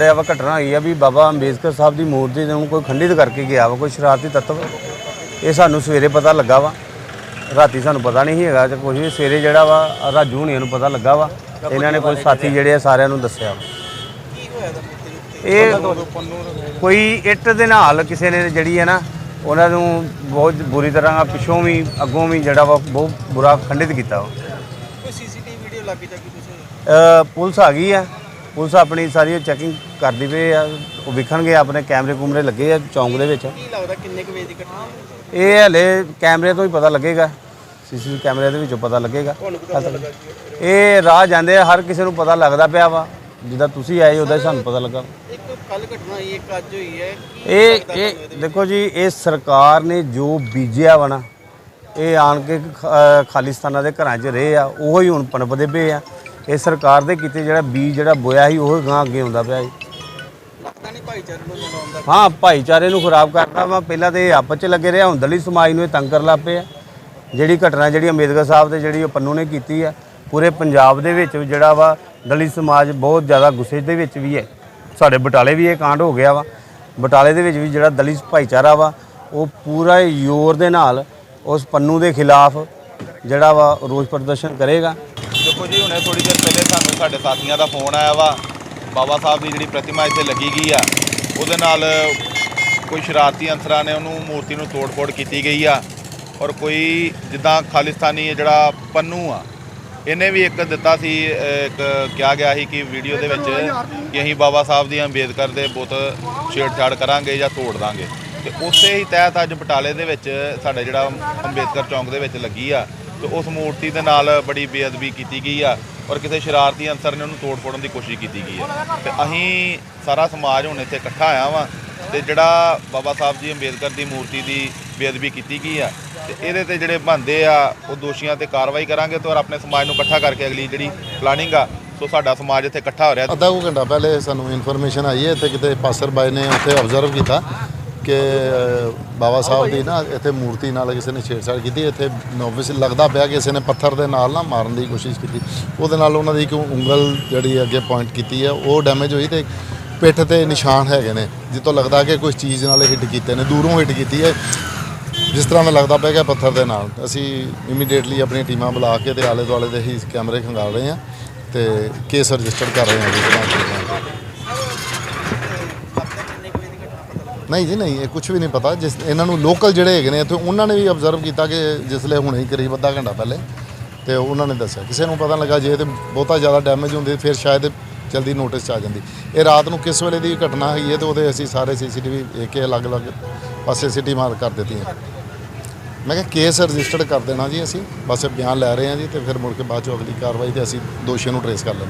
ਜਿਹੜਾ ਵਾ ਘਟਨਾ ਹੋਈ ਆ ਵੀ ਬਾਬਾ ਅੰਬੇਦਕਰ ਸਾਹਿਬ ਦੀ ਮੂਰਤੀ ਨੂੰ ਕੋਈ ਖੰਡਿਤ ਕਰਕੇ ਗਿਆ ਵਾ ਕੋਈ ਸ਼ਰਾਰਤੀ ਤੱਤਵ ਇਹ ਸਾਨੂੰ ਸਵੇਰੇ ਪਤਾ ਲੱਗਾ ਵਾ। ਰਾਤੀ ਸਾਨੂੰ ਪਤਾ ਨਹੀਂ ਸੀ ਹੈਗਾ ਤੇ ਕੁਝ ਵੀ ਸਵੇਰੇ ਜਿਹੜਾ ਵਾ ਰਾਜੂ ਹੁਣੀਆਂ ਨੂੰ ਪਤਾ ਲੱਗਾ ਵਾ। ਇਹਨਾਂ ਨੇ ਕੋਈ ਸਾਥੀ ਜਿਹੜੇ ਆ ਸਾਰਿਆਂ ਨੂੰ ਦੱਸਿਆ ਵਾ। ਇਹ ਕੋਈ ਇੱਟ ਦੇ ਨਾਲ ਕਿਸੇ ਨੇ ਜਿਹੜੀ ਹੈ ਨਾ ਉਹਨਾਂ ਨੂੰ ਬਹੁਤ ਬੁਰੀ ਤਰ੍ਹਾਂ ਪਿੱਛੋਂ ਵੀ ਅੱਗੋਂ ਵੀ ਜਿਹੜਾ ਵਾ ਬਹੁਤ ਬੁਰਾ ਖੰਡਿਤ ਕੀਤਾ ਵਾ। ਕੋਈ ਸੀਸੀਟੀਵੀ ਵੀਡੀਓ ਲੱਗ ਜਾ ਕਿ ਪੁਲਿਸ ਆ ਗਈ ਆ। ਪੁਲਿਸ ਆਪਣੀ ਸਾਰੀ ਚੈਕਿੰਗ ਕਰਦੀ ਪਈ ਆ ਉਹ ਵਿਖਣਗੇ ਆਪਣੇ ਕੈਮਰੇ ਕੁਮਰੇ ਲੱਗੇ ਆ ਚੌਂਕ ਦੇ ਵਿੱਚ। ਕੀ ਲੱਗਦਾ ਕਿੰਨੇ ਕੁ ਵਜੇ ਦੀ ਘਟਨਾ? ਇਹ ਹਲੇ ਕੈਮਰੇ ਤੋਂ ਹੀ ਪਤਾ ਲੱਗੇਗਾ ਸੀਸੀ ਕੈਮਰੇ ਦੇ ਵਿੱਚੋਂ ਪਤਾ ਲੱਗੇਗਾ। ਤੁਹਾਨੂੰ ਕਿਦਾਂ ਪਤਾ ਲੱਗਾ ਜੀ? ਇਹ ਰਾਹ ਜਾਂਦੇ ਆ, ਹਰ ਕਿਸੇ ਨੂੰ ਪਤਾ ਲੱਗਦਾ ਪਿਆ ਵਾ ਜਿੱਦਾਂ ਤੁਸੀਂ ਆਏ ਉਹਦਾ ਹੀ ਸਾਨੂੰ ਪਤਾ ਲੱਗਾ। ਇੱਕ ਕੱਲ ਘਟਨਾ ਹੋਈ ਇੱਕ ਅੱਜ ਹੋਈ ਹੈ। ਕੀ ਇਹ ਲੱਗਦਾ ਤੁਹਾਨੂੰ ਇਹ ਵਿੱਚ? ਦੇਖੋ ਜੀ ਇਹ ਸਰਕਾਰ ਨੇ ਜੋ ਬੀਜਿਆ ਵਾ ਨਾ ਇਹ ਆਣ ਕੇ ਖ- ਖਾਲਿਸਤਾਨਾਂ ਦੇ ਘਰਾਂ 'ਚ ਰਹੇ ਆ ਉਹੋ ਹੀ ਹੁਣ ਪਨਪਦੇ ਪਏ ਆ। ਇਹ ਸਰਕਾਰ ਦੇ ਕੀਤੇ ਜਿਹੜਾ ਬੀਜ ਜਿਹੜਾ ਬੋਇਆ ਸੀ, ਉਹ ਗਾਂ ਅੱਗੇ ਆਉਂਦਾ ਪਿਆ ਜੀ ਲੱਗਦਾ ਨਹੀਂ ਭਾਈਚਾਰੇ ਨੂੰ ਮਿਲਾਉਣ ਹਾਂ, ਭਾਈਚਾਰੇ ਨੂੰ ਖਰਾਬ ਕਰਦਾ ਵਾ। ਪਹਿਲਾਂ ਤੇ ਇਹ ਆਪਸ 'ਚ ਲੱਗੇ ਰਿਹਾ ਹੁਣ ਦਲਿਤ ਸਮਾਜ ਨੂੰ ਇਹ ਤੰਗ ਕਰ ਲੱਗ ਪਏ ਆ। ਜਿਹੜੀ ਘਟਨਾ ਜਿਹੜੀ ਅੰਬੇਦਕਰ ਸਾਹਿਬ ਤੇ ਜਿਹੜੀ ਉਹ ਪੰਨੂ ਨੇ ਕੀਤੀ ਆ, ਪੂਰੇ ਪੰਜਾਬ ਦੇ ਵਿੱਚ ਜਿਹੜਾ ਵਾ, ਦਲਿਤ ਸਮਾਜ ਬਹੁਤ ਜ਼ਿਆਦਾ ਗੁੱਸੇ ਦੇ ਵਿੱਚ ਵੀ ਹੈ। ਸਾਡੇ ਬਟਾਲੇ ਵੀ ਇਹ ਕਾਂਡ ਹੋ ਗਿਆ ਵਾ। ਬਟਾਲੇ ਦੇ ਵਿੱਚ ਵੀ ਜਿਹੜਾ ਦਲਿਤ ਭਾਈਚਾਰਾ ਵਾ, ਉਹ ਪੂਰਾ ਜ਼ੋਰ ਦੇ ਨਾਲ ਉਸ ਪੰਨੂ ਦੇ ਖਿਲਾਫ ਜਿਹੜਾ ਵਾ ਰੋਸ ਪ੍ਰਦਰਸ਼ਨ ਕਰੇਗਾ। ਦੇਖੋ ਜੀ, ਹੁਣੇ ਥੋੜੀ ਦੇਰ ਪਹਿਲੇ ਸਾਨੂੰ ਸਾਡੇ ਸਾਥੀਆਂ ਦਾ ਫੋਨ ਆਇਆ ਵਾ। ਬਾਬਾ ਸਾਹਿਬ ਦੀ ਜਿਹੜੀ ਪ੍ਰਤਿਮਾ ਇੱਥੇ ਲੱਗੀ ਗਈ ਆ। ਉਹਦੇ ਨਾਲ ਕੋਈ ਸ਼ਰਾਰਤੀ ਅੰਸਰਾਂ ਨੇ ਉਹਨੂੰ ਮੂਰਤੀ ਨੂੰ ਤੋੜ-ਫੋੜ ਕੀਤੀ ਗਈ ਆ। ਔਰ ਕੋਈ ਜਿੱਦਾਂ ਖਾਲਿਸਤਾਨੀ ਜਿਹੜਾ ਪੰਨੂ ਆ, ਇਹਨੇ ਵੀ ਇੱਕ ਦਿੱਤਾ ਸੀ, ਇੱਕ ਕਿਹਾ ਗਿਆ ਸੀ ਕਿ ਵੀਡੀਓ ਦੇ ਵਿੱਚ ਕਿ ਅਸੀਂ ਬਾਬਾ ਸਾਹਿਬ ਦੀ ਅੰਬੇਦਕਰ ਦੇ ਬੁੱਤ ਛੇੜਛਾੜ ਕਰਾਂਗੇ ਜਾਂ ਤੋੜ ਦਾਂਗੇ। ਤੇ ਉਸੇ ਹੀ ਤਹਿਤ ਅੱਜ ਬਟਾਲੇ ਦੇ ਵਿੱਚ ਸਾਡੇ ਜਿਹੜਾ ਅੰਬੇਦਕਰ ਚੌਂਕ ਦੇ ਵਿੱਚ ਲੱਗੀ ਆ। ਤੇ ਉਸ ਮੂਰਤੀ ਦੇ ਨਾਲ ਬੜੀ ਬੇਅਦਬੀ ਕੀਤੀ ਗਈ ਆ ਔਰ ਕਿਸੇ ਸ਼ਰਾਰਤੀ ਅੰਸਰ ਨੇ ਉਹਨੂੰ ਤੋੜ ਫੋੜਨ ਦੀ ਕੋਸ਼ਿਸ਼ ਕੀਤੀ ਗਈ ਆ। ਤੇ ਅਸੀਂ ਸਾਰਾ ਸਮਾਜ ਹੁਣ ਇੱਥੇ ਇਕੱਠਾ ਆਇਆ ਵਾ ਤੇ ਜਿਹੜਾ ਬਾਬਾ ਸਾਹਿਬ ਜੀ ਅੰਬੇਦਕਰ ਦੀ ਮੂਰਤੀ ਦੀ ਬੇਅਦਬੀ ਕੀਤੀ ਗਈ ਆ ਤੇ ਇਹਦੇ ਤੇ ਜਿਹੜੇ ਬੰਦੇ ਆ, ਉਹ ਦੋਸ਼ੀਆਂ ਤੇ ਕਾਰਵਾਈ ਕਰਾਂਗੇ ਤੇ ਔਰ ਆਪਣੇ ਸਮਾਜ ਨੂੰ ਇਕੱਠਾ ਕਰਕੇ ਅਗਲੀ ਜਿਹੜੀ ਪਲਾਨਿੰਗ ਆ, ਸੋ ਸਾਡਾ ਸਮਾਜ ਇੱਥੇ ਇਕੱਠਾ ਹੋ ਰਿਹਾ। ਅੱਧਾ ਕੁ ਘੰਟਾ ਪਹਿਲੇ ਸਾਨੂੰ ਇਨਫੋਰਮੇਸ਼ਨ ਆਈ ਹੈ, ਇੱਥੇ ਕਿਤੇ ਪਾਸਰ ਬਾਈ ਨੇ ਉੱਥੇ ਆਬਜ਼ਰਵ ਕੀਤਾ। ਕਿ ਬਾਬਾ ਸਾਹਿਬ ਦੀ ਨਾ ਇੱਥੇ ਮੂਰਤੀ ਨਾਲ ਕਿਸੇ ਨੇ ਛੇੜਛਾੜ ਕੀਤੀ, ਇੱਥੇ ਆਬਵੀਅਸਲੀ ਲੱਗਦਾ ਪਿਆ ਕਿ ਕਿਸੇ ਨੇ ਪੱਥਰ ਦੇ ਨਾਲ ਨਾ ਮਾਰਨ ਦੀ ਕੋਸ਼ਿਸ਼ ਕੀਤੀ। ਉਹਦੇ ਨਾਲ ਉਹਨਾਂ ਦੀ ਇੱਕ ਉਂਗਲ ਜਿਹੜੀ ਅੱਗੇ ਪੁਆਇੰਟ ਕੀਤੀ ਹੈ, ਉਹ ਡੈਮੇਜ ਹੋਈ ਤੇ ਪਿੱਠ ਤੇ ਨਿਸ਼ਾਨ ਹੈਗੇ ਨੇ ਜਿੱਤੋਂ ਲੱਗਦਾ ਕਿ ਕੋਈ ਚੀਜ਼ ਨਾਲ ਹਿੱਟ ਕੀਤੇ ਨੇ, ਦੂਰੋਂ ਹਿੱਟ ਕੀਤੀ ਹੈ। ਜਿਸ ਤਰ੍ਹਾਂ ਦਾ ਲੱਗਦਾ ਪਿਆ ਕਿ ਪੱਥਰ ਦੇ ਨਾਲ। ਅਸੀਂ ਇਮੀਡੀਏਟਲੀ ਆਪਣੀਆਂ ਟੀਮਾਂ ਬੁਲਾ ਕੇ ਤੇ ਆਲੇ ਦੁਆਲੇ ਦੇ ਹੀ ਕੈਮਰੇ ਖੰਗਾਲ ਰਹੇ ਹਾਂ ਤੇ ਕੇਸ ਰਜਿਸਟਰ ਕਰ ਰਹੇ ਹਾਂ। ਜੀ ਬਣਾ ਕੇ। ਲੱਗਦਾ ਕਿੰਨੇ ਕੁ ਵਜੇ ਦੀ ਘਟਨਾ ਪਤਾ ਲੱਗਾ ਨਹੀਂ ਜੀ, ਨਹੀਂ, ਇਹ ਕੁਝ ਵੀ ਨਹੀਂ ਪਤਾ। ਜਿਸ ਇਹਨਾਂ ਨੂੰ ਲੋਕਲ ਜਿਹੜੇ ਹੈਗੇ ਨੇ ਇੱਥੇ, ਉਹਨਾਂ ਨੇ ਵੀ ਆਬਜ਼ਰਵ ਕੀਤਾ ਕਿ ਜਿਸਲੇ ਹੁਣੇ ਹੀ ਕਰੀਬ ਅੱਧਾ ਘੰਟਾ ਪਹਿਲੇ, ਤੇ ਉਹਨਾਂ ਨੇ ਦੱਸਿਆ। ਕਿਸੇ ਨੂੰ ਪਤਾ ਲੱਗਾ, ਜੇ ਤੇ ਬਹੁਤਾ ਜ਼ਿਆਦਾ ਡੈਮੇਜ ਹੁੰਦੀ, ਫਿਰ ਸ਼ਾਇਦ ਜਲਦੀ ਨੋਟਿਸ 'ਚ ਆ ਜਾਂਦੀ। ਇਹ ਰਾਤ ਨੂੰ ਕਿਸ ਵੇਲੇ ਦੀ ਘਟਨਾ ਹੈਗੀ ਹੈ, ਤੇ ਉਹਦੇ ਅਸੀਂ ਸਾਰੇ ਸੀਸੀਟੀਵੀ ਵੇਖ ਕੇ ਅਲੱਗ-ਅਲੱਗ ਪਾਸੇ ਸਿਟੀ ਮਾਰ ਕਰ ਦਿੱਤੀਆਂ। ਮੈਂ ਕਿਹਾ ਕੇਸ ਰਜਿਸਟਰਡ ਕਰ ਦੇਣਾ ਜੀ ਅਸੀਂ। ਬਸ ਬਿਆਨ ਲੈ ਰਹੇ ਹਾਂ ਜੀ, ਤੇ ਫਿਰ ਮੁੜ ਕੇ ਬਾਅਦ ਚੋਂ ਅਗਲੀ ਕਾਰਵਾਈ ਤੇ ਅਸੀਂ ਦੋਸ਼ੀਆਂ ਨੂੰ ਟਰੇਸ ਕਰ ਲੈਂਦੇ ਹਾਂ।